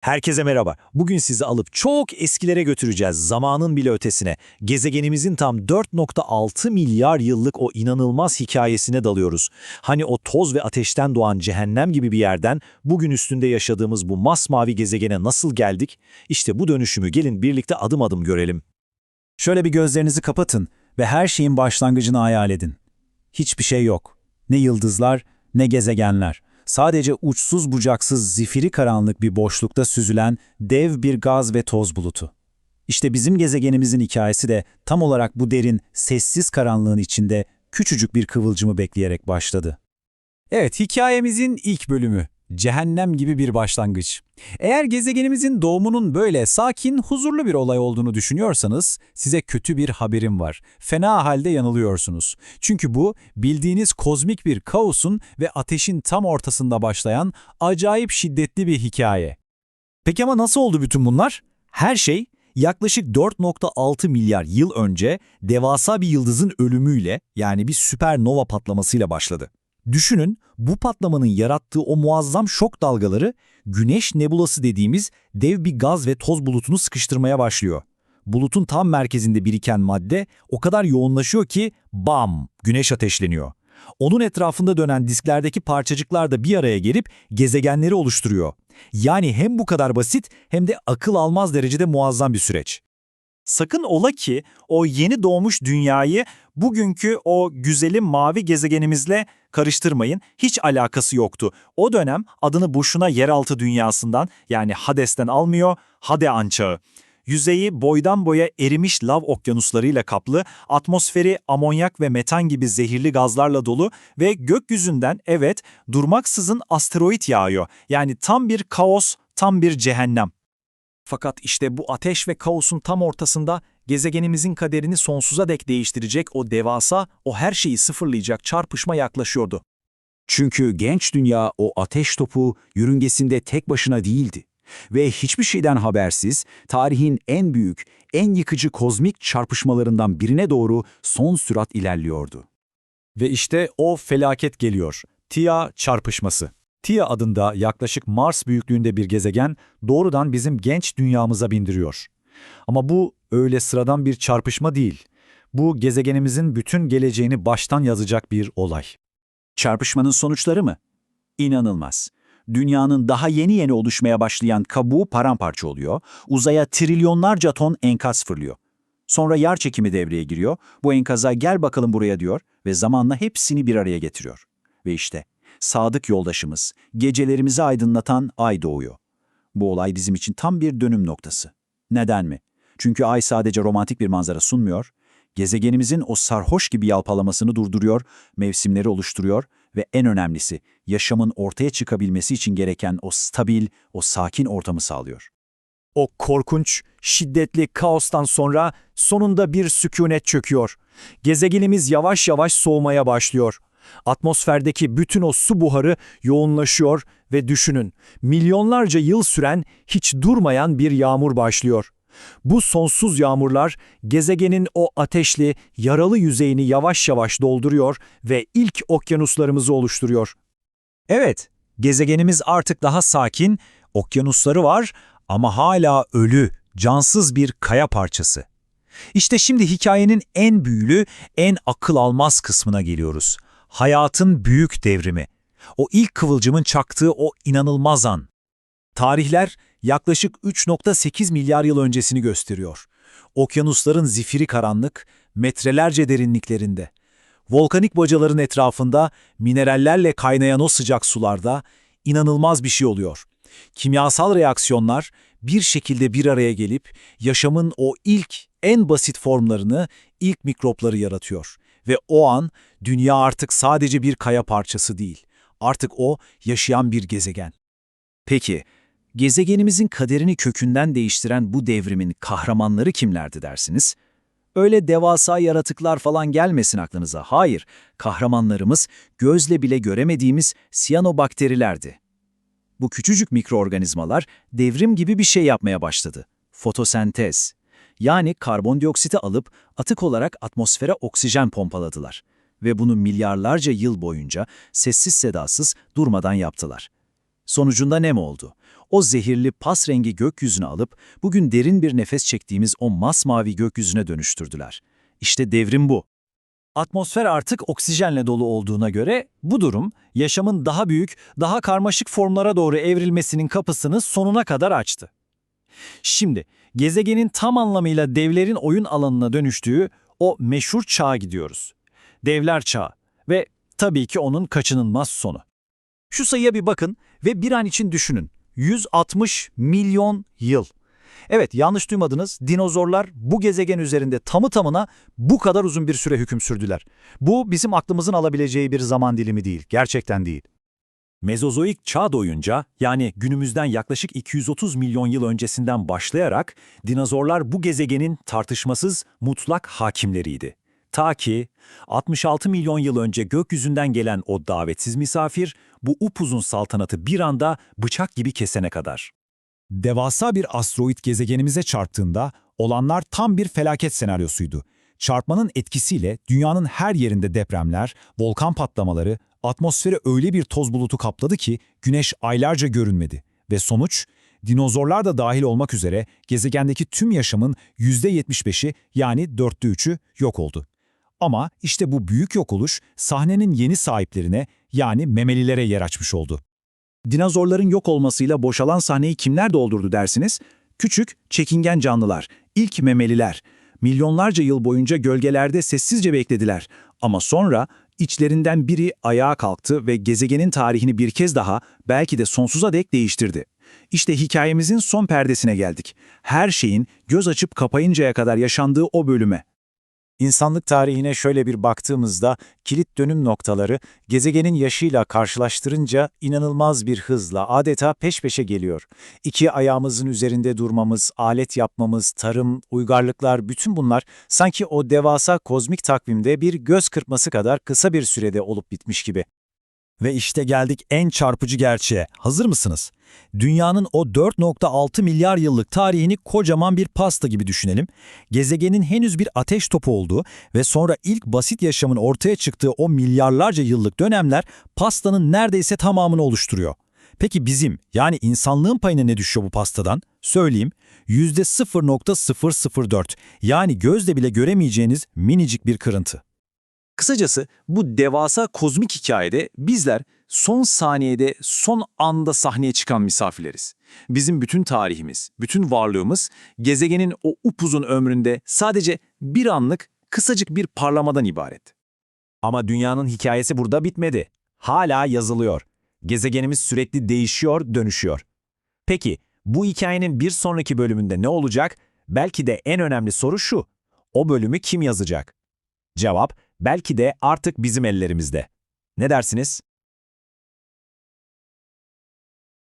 Herkese merhaba. Bugün sizi alıp çok eskilere götüreceğiz, zamanın bile ötesine. Gezegenimizin tam 4.6 milyar yıllık o inanılmaz hikayesine dalıyoruz. Hani o toz ve ateşten doğan cehennem gibi bir yerden bugün üstünde yaşadığımız bu masmavi gezegene nasıl geldik? İşte bu dönüşümü gelin birlikte adım adım görelim. Şöyle bir gözlerinizi kapatın ve her şeyin başlangıcını hayal edin. Hiçbir şey yok. Ne yıldızlar, ne gezegenler. Sadece uçsuz bucaksız zifiri karanlık bir boşlukta süzülen dev bir gaz ve toz bulutu. İşte bizim gezegenimizin hikayesi de tam olarak bu derin, sessiz karanlığın içinde küçücük bir kıvılcımı bekleyerek başladı. Evet, hikayemizin ilk bölümü. Cehennem gibi bir başlangıç. Eğer gezegenimizin doğumunun böyle sakin, huzurlu bir olay olduğunu düşünüyorsanız size kötü bir haberim var. Fena halde yanılıyorsunuz. Çünkü bu bildiğiniz kozmik bir kaosun ve ateşin tam ortasında başlayan acayip şiddetli bir hikaye. Peki ama nasıl oldu bütün bunlar? Her şey yaklaşık 4.6 milyar yıl önce devasa bir yıldızın ölümüyle yani bir süpernova patlamasıyla başladı. Düşünün bu patlamanın yarattığı o muazzam şok dalgaları güneş nebulası dediğimiz dev bir gaz ve toz bulutunu sıkıştırmaya başlıyor. Bulutun tam merkezinde biriken madde o kadar yoğunlaşıyor ki bam güneş ateşleniyor. Onun etrafında dönen disklerdeki parçacıklar da bir araya gelip gezegenleri oluşturuyor. Yani hem bu kadar basit hem de akıl almaz derecede muazzam bir süreç. Sakın ola ki o yeni doğmuş dünyayı bugünkü o güzelim mavi gezegenimizle karıştırmayın. Hiç alakası yoktu. O dönem adını boşuna yeraltı dünyasından yani Hades'ten almıyor, Hadean çağı. Yüzeyi boydan boya erimiş lav okyanuslarıyla kaplı, atmosferi amonyak ve metan gibi zehirli gazlarla dolu ve gökyüzünden evet durmaksızın asteroid yağıyor. Yani tam bir kaos, tam bir cehennem. Fakat işte bu ateş ve kaosun tam ortasında gezegenimizin kaderini sonsuza dek değiştirecek o devasa, o her şeyi sıfırlayacak çarpışma yaklaşıyordu. Çünkü genç dünya o ateş topu yörüngesinde tek başına değildi. Ve hiçbir şeyden habersiz tarihin en büyük, en yıkıcı kozmik çarpışmalarından birine doğru son sürat ilerliyordu. Ve işte o felaket geliyor. Tia çarpışması. Tia adında yaklaşık Mars büyüklüğünde bir gezegen doğrudan bizim genç dünyamıza bindiriyor. Ama bu öyle sıradan bir çarpışma değil. Bu gezegenimizin bütün geleceğini baştan yazacak bir olay. Çarpışmanın sonuçları mı? İnanılmaz. Dünyanın daha yeni yeni oluşmaya başlayan kabuğu paramparça oluyor, uzaya trilyonlarca ton enkaz fırlıyor. Sonra yer çekimi devreye giriyor, bu enkaza gel bakalım buraya diyor ve zamanla hepsini bir araya getiriyor. Ve işte sadık yoldaşımız, gecelerimizi aydınlatan ay doğuyor. Bu olay bizim için tam bir dönüm noktası. Neden mi? Çünkü ay sadece romantik bir manzara sunmuyor, gezegenimizin o sarhoş gibi yalpalamasını durduruyor, mevsimleri oluşturuyor ve en önemlisi yaşamın ortaya çıkabilmesi için gereken o stabil, o sakin ortamı sağlıyor. O korkunç, şiddetli kaostan sonra sonunda bir sükunet çöküyor. Gezegenimiz yavaş yavaş soğumaya başlıyor. Atmosferdeki bütün o su buharı yoğunlaşıyor ve düşünün, milyonlarca yıl süren, hiç durmayan bir yağmur başlıyor. Bu sonsuz yağmurlar gezegenin o ateşli, yaralı yüzeyini yavaş yavaş dolduruyor ve ilk okyanuslarımızı oluşturuyor. Evet, gezegenimiz artık daha sakin, okyanusları var ama hala ölü, cansız bir kaya parçası. İşte şimdi hikayenin en büyülü, en akıl almaz kısmına geliyoruz. Hayatın büyük devrimi. O ilk kıvılcımın çaktığı o inanılmaz an. Tarihler yaklaşık 3.8 milyar yıl öncesini gösteriyor. Okyanusların zifiri karanlık, metrelerce derinliklerinde. Volkanik bacaların etrafında, minerallerle kaynayan o sıcak sularda inanılmaz bir şey oluyor. Kimyasal reaksiyonlar bir şekilde bir araya gelip yaşamın o ilk, en basit formlarını, ilk mikropları yaratıyor. Ve o an dünya artık sadece bir kaya parçası değil. Artık o yaşayan bir gezegen. Peki, gezegenimizin kaderini kökünden değiştiren bu devrimin kahramanları kimlerdi dersiniz? Öyle devasa yaratıklar falan gelmesin aklınıza. Hayır, kahramanlarımız gözle bile göremediğimiz siyanobakterilerdi. Bu küçücük mikroorganizmalar devrim gibi bir şey yapmaya başladı. Fotosentez. Yani karbondioksiti alıp atık olarak atmosfere oksijen pompaladılar. Ve bunu milyarlarca yıl boyunca sessiz sedasız durmadan yaptılar. Sonucunda nem oldu. O zehirli pas rengi gökyüzünü alıp bugün derin bir nefes çektiğimiz o masmavi gökyüzüne dönüştürdüler. İşte devrim bu. Atmosfer artık oksijenle dolu olduğuna göre bu durum yaşamın daha büyük, daha karmaşık formlara doğru evrilmesinin kapısını sonuna kadar açtı. Şimdi gezegenin tam anlamıyla devlerin oyun alanına dönüştüğü o meşhur çağa gidiyoruz. Devler çağı ve tabii ki onun kaçınılmaz sonu. Şu sayıya bir bakın ve bir an için düşünün. 160 milyon yıl. Evet yanlış duymadınız. Dinozorlar bu gezegen üzerinde tamı tamına bu kadar uzun bir süre hüküm sürdüler. Bu bizim aklımızın alabileceği bir zaman dilimi değil. Gerçekten değil. Mezozoik çağ boyunca yani günümüzden yaklaşık 230 milyon yıl öncesinden başlayarak dinozorlar bu gezegenin tartışmasız mutlak hakimleriydi. Ta ki 66 milyon yıl önce gökyüzünden gelen o davetsiz misafir bu upuzun saltanatı bir anda bıçak gibi kesene kadar. Devasa bir asteroid gezegenimize çarptığında olanlar tam bir felaket senaryosuydu. Çarpmanın etkisiyle dünyanın her yerinde depremler, volkan patlamaları, atmosferi öyle bir toz bulutu kapladı ki güneş aylarca görünmedi. Ve sonuç, dinozorlar da dahil olmak üzere gezegendeki tüm yaşamın %75'i yani dörtte üçü yok oldu. Ama işte bu büyük yok oluş sahnenin yeni sahiplerine yani memelilere yer açmış oldu. Dinozorların yok olmasıyla boşalan sahneyi kimler doldurdu dersiniz? Küçük, çekingen canlılar, ilk memeliler. Milyonlarca yıl boyunca gölgelerde sessizce beklediler. Ama sonra içlerinden biri ayağa kalktı ve gezegenin tarihini bir kez daha belki de sonsuza dek değiştirdi. İşte hikayemizin son perdesine geldik. Her şeyin göz açıp kapayıncaya kadar yaşandığı o bölüme. İnsanlık tarihine şöyle bir baktığımızda kilit dönüm noktaları gezegenin yaşıyla karşılaştırınca inanılmaz bir hızla adeta peş peşe geliyor. İki ayağımızın üzerinde durmamız, alet yapmamız, tarım, uygarlıklar bütün bunlar sanki o devasa kozmik takvimde bir göz kırpması kadar kısa bir sürede olup bitmiş gibi. Ve işte geldik en çarpıcı gerçeğe. Hazır mısınız? Dünyanın o 4.6 milyar yıllık tarihini kocaman bir pasta gibi düşünelim. Gezegenin henüz bir ateş topu olduğu ve sonra ilk basit yaşamın ortaya çıktığı o milyarlarca yıllık dönemler pastanın neredeyse tamamını oluşturuyor. Peki bizim yani insanlığın payına ne düşüyor bu pastadan? Söyleyeyim %0.004 yani gözle bile göremeyeceğiniz minicik bir kırıntı. Kısacası bu devasa kozmik hikayede bizler son saniyede, son anda sahneye çıkan misafirleriz. Bizim bütün tarihimiz, bütün varlığımız gezegenin o upuzun ömründe sadece bir anlık kısacık bir parlamadan ibaret. Ama dünyanın hikayesi burada bitmedi. Hala yazılıyor. Gezegenimiz sürekli değişiyor, dönüşüyor. Peki, bu hikayenin bir sonraki bölümünde ne olacak? Belki de en önemli soru şu. O bölümü kim yazacak? Cevap, belki de artık bizim ellerimizde. Ne dersiniz?